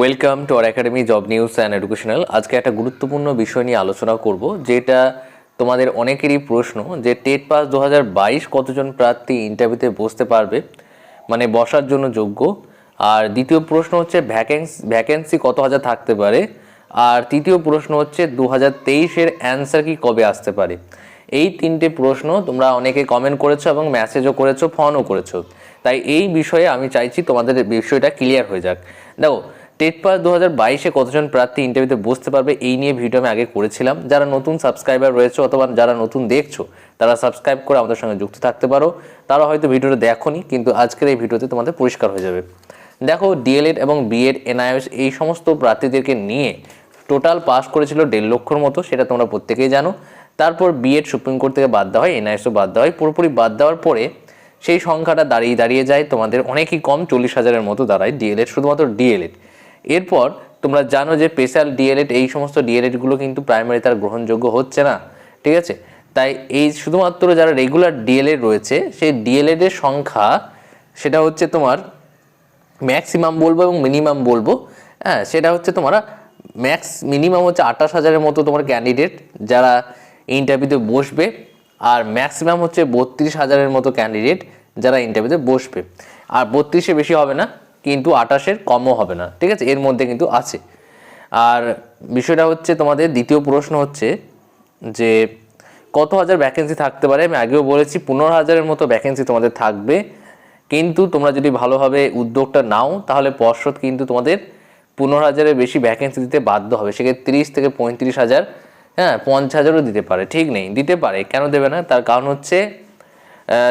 Welcome to R academy job news and educational আজকে একটা গুরুত্বপূর্ণ বিষয় নিয়ে আলোচনা করব, যেটা তোমাদের অনেকেরই প্রশ্ন যে টেট পাস দু বাইশ কতজন প্রার্থী ইন্টারভিউতে বসতে পারবে মানে বসার জন্য যোগ্য। আর দ্বিতীয় প্রশ্ন হচ্ছে ভ্যাকেন্সি ভ্যাকেন্সি কত হাজার থাকতে পারে? আর তৃতীয় প্রশ্ন হচ্ছে দু হাজার তেইশের অ্যান্সার কি কবে আসতে পারে? এই তিনটে প্রশ্ন তোমরা অনেকে কমেন্ট করেছ এবং মেসেজও করেছ ফোনও করেছ। তাই এই বিষয়ে আমি চাইছি তোমাদের বিষয়টা ক্লিয়ার হয়ে যাক। দেখো টেট পাস দু হাজার বাইশে কতজন প্রার্থী ইন্টারভিউতে বসতে পারবে এই নিয়ে ভিডিও আমি আগে করেছিলাম। যারা নতুন সাবস্ক্রাইবার রয়েছে অথবা যারা নতুন দেখছ, তারা সাবস্ক্রাইব করে আমাদের সঙ্গে যুক্ত থাকতে পারো। তারা হয়তো ভিডিওটা দেখোনি, কিন্তু আজকের এই ভিডিওতে তোমাদের পরিষ্কার হয়ে যাবে। দেখো ডিএলএড এবং বিএড এনআইএস এই সমস্ত প্রার্থীদেরকে নিয়ে টোটাল পাস করেছিল দেড় লক্ষর মতো, সেটা তোমরা প্রত্যেকেই জানো। তারপর বিএড সুপ্রিম কোর্ট থেকে বাদ দেওয়া হয় এনআইএসও বাদ দেওয়া হয়। পুরোপুরি বাদ দেওয়ার পরে সেই সংখ্যাটা দাঁড়িয়ে দাঁড়িয়ে যায়। তোমাদের অনেকই কম, চল্লিশ হাজারের মতো দাঁড়ায় ডিএলএড শুধুমাত্র ডিএলএড এরপর তোমরা জানো যে স্পেশাল ডিএলএড এই সমস্ত ডিএলএডগুলো কিন্তু প্রাইমারি তার গ্রহণযোগ্য হচ্ছে না, ঠিক আছে? তাই এই শুধুমাত্র যারা রেগুলার ডিএলএড রয়েছে, সেই ডিএলএড এর সংখ্যা সেটা হচ্ছে তোমার ম্যাক্সিমাম বলব এবং মিনিমাম বলব। হ্যাঁ সেটা হচ্ছে তোমার ম্যাক্স মিনিমাম হচ্ছে আঠাশ হাজারের মতো তোমার ক্যান্ডিডেট যারা ইন্টারভিউতে বসবে, আর ম্যাক্সিমাম হচ্ছে বত্রিশ হাজারের মতো ক্যান্ডিডেট যারা ইন্টারভিউতে বসবে। আর বত্রিশে বেশি হবে না কিন্তু আঠাশের কমও হবে না, ঠিক আছে? এর মধ্যে কিন্তু আছে। আর বিষয়টা হচ্ছে তোমাদের দ্বিতীয় প্রশ্ন হচ্ছে যে কত হাজার ভ্যাকেন্সি থাকতে পারে? আমি আগেও বলেছি, পনেরো হাজারের মতো ভ্যাকেন্সি তোমাদের থাকবে। কিন্তু তোমরা যদি ভালোভাবে উদ্যোগটা নাও, তাহলে পর্ষদ কিন্তু তোমাদের পনেরো হাজারের বেশি ভ্যাকেন্সি দিতে বাধ্য হবে। সেক্ষেত্রে তিরিশ থেকে পঁয়ত্রিশ হাজার হ্যাঁ পঞ্চাশ হাজারও দিতে পারে, ঠিক নেই? দিতে পারে, কেন দেবে না? তার কারণ হচ্ছে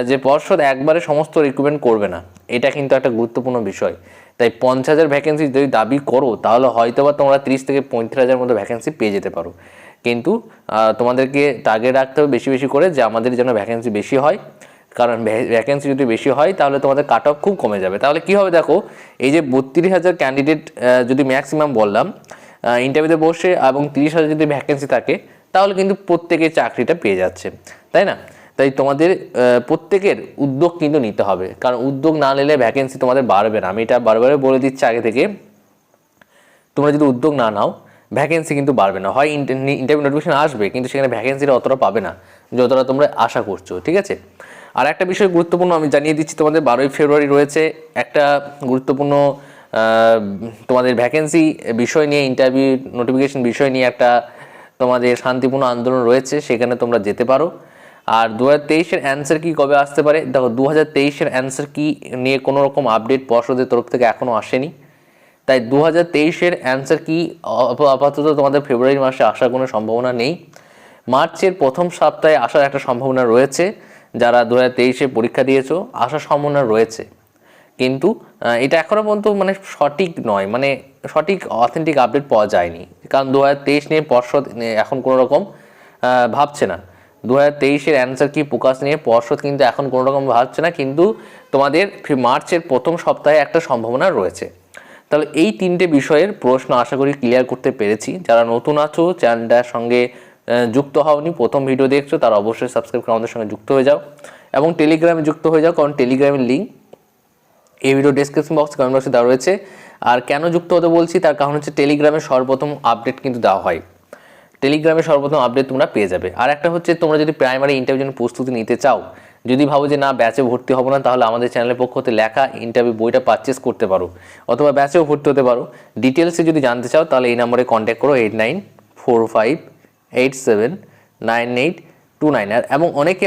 যে পর্ষদ একবারে সমস্ত রিক্রুটমেন্ট করবে না, এটা কিন্তু একটা গুরুত্বপূর্ণ বিষয়। তাই পঞ্চাশ হাজার ভ্যাকেন্সি যদি দাবি করো, তাহলে হয়তো বা তোমরা তিরিশ থেকে পঁয়ত্রিশ হাজার মতো ভ্যাকেন্সি পেয়ে যেতে পারো। কিন্তু তোমাদেরকে টার্গেট রাখতে হবে বেশি বেশি করে যে আমাদের যেন ভ্যাকেন্সি বেশি হয়। কারণ ভ্যাকেন্সি যদি বেশি হয়, তাহলে তোমাদের কাট অফ খুব কমে যাবে। তাহলে কি হবে দেখো, এই যে বত্রিশ হাজার ক্যান্ডিডেট যদি ম্যাক্সিমাম বললাম ইন্টারভিউতে বসে এবং তিরিশ হাজার যদি ভ্যাকেন্সি থাকে, তাহলে কিন্তু প্রত্যেকে চাকরিটা পেয়ে যাচ্ছে। তাই না? তাই তোমাদের প্রত্যেকের উদ্যোগ কিন্তু নিতে হবে। কারণ উদ্যোগ না নিলে ভ্যাকেন্সি তোমাদের বাড়বে না। আমি এটা বারবারে বলে দিচ্ছি আগে থেকে। তোমরা যদি উদ্যোগ না নাও ভ্যাকেন্সি কিন্তু বাড়বে না। হয় ইন্টারভিউ নোটিফিকেশন আসবে, কিন্তু সেখানে ভ্যাকেন্সিটা অতটা পাবে না, যতটা তোমরা আশা করছ, ঠিক আছে? আর একটা বিষয় গুরুত্বপূর্ণ আমি জানিয়ে দিচ্ছি তোমাদের, বারোই ফেব্রুয়ারি রয়েছে একটা গুরুত্বপূর্ণ তোমাদের ভ্যাকেন্সি বিষয় নিয়ে ইন্টারভিউ নোটিফিকেশন বিষয় নিয়ে একটা তোমাদের শান্তিপূর্ণ আন্দোলন রয়েছে। সেখানে তোমরা যেতে পারো। আর দু হাজার তেইশের অ্যান্সার কি কবে আসতে পারে? দেখো দু হাজার তেইশের অ্যান্সার কি নিয়ে কোনো রকম আপডেট পর্ষদের তরফ থেকে এখনও আসেনি। তাই দু হাজার তেইশের অ্যান্সার কি আপাতত তোমাদের ফেব্রুয়ারি মাসে আসার কোনো সম্ভাবনা নেই। মার্চের প্রথম সপ্তাহে আসার একটা সম্ভাবনা রয়েছে, যারা দু হাজার তেইশে পরীক্ষা দিয়েছ, আসার সম্ভাবনা রয়েছে। কিন্তু এটা এখনও পর্যন্ত মানে সঠিক নয় মানে সঠিক অথেন্টিক আপডেট পাওয়া যায়নি। কারণ দু হাজার তেইশ নিয়ে পর্ষদ এখন কোনো রকম ভাবছে না। দু হাজার তেইশের অ্যান্সার কি প্রকাশ নিয়ে পর্ষদ কিন্তু এখন কোনো রকম ভাবছে না, কিন্তু তোমাদের মার্চের প্রথম সপ্তাহে একটা সম্ভাবনা রয়েছে। তাহলে এই তিনটে বিষয়ের প্রশ্ন আশা করি ক্লিয়ার করতে পেরেছি। যারা নতুন আছো চ্যানেলটার সঙ্গে যুক্ত হওনি, প্রথম ভিডিও দেখছ, তারা অবশ্যই সাবস্ক্রাইব করে আমাদের সঙ্গে যুক্ত হয়ে যাও। এবং টেলিগ্রামে যুক্ত হয়ে যাও, কারণ টেলিগ্রামের লিঙ্ক এই ভিডিও ডেসক্রিপশন বক্স কমেন্ট বক্সে দেওয়া রয়েছে। আর কেন যুক্ত হতে বলছি, তার কারণ হচ্ছে টেলিগ্রামে সর্বপ্রথম আপডেট কিন্তু দেওয়া হয়। টেলিগ্রামে সর্বপ্রথম আপডেট তোমরা পেয়ে যাবে। আর একটা হচ্ছে, তোমরা যদি প্রাইমারি ইন্টারভিউ জন্য প্রস্তুতি নিতে চাও, যদি ভাবো যে না ব্যাচে ভর্তি হব না, তাহলে আমাদের চ্যানেলের পক্ষ হতে লেখা ইন্টারভিউ বইটা পারচেস করতে পারো। অথবা ব্যাচেও ভর্তি হতে পারো। ডিটেলসে যদি জানতে চাও, তাহলে এই নম্বরে কন্ট্যাক্ট করো eight nine four five eight seven nine eight two nine আর এবং অনেকে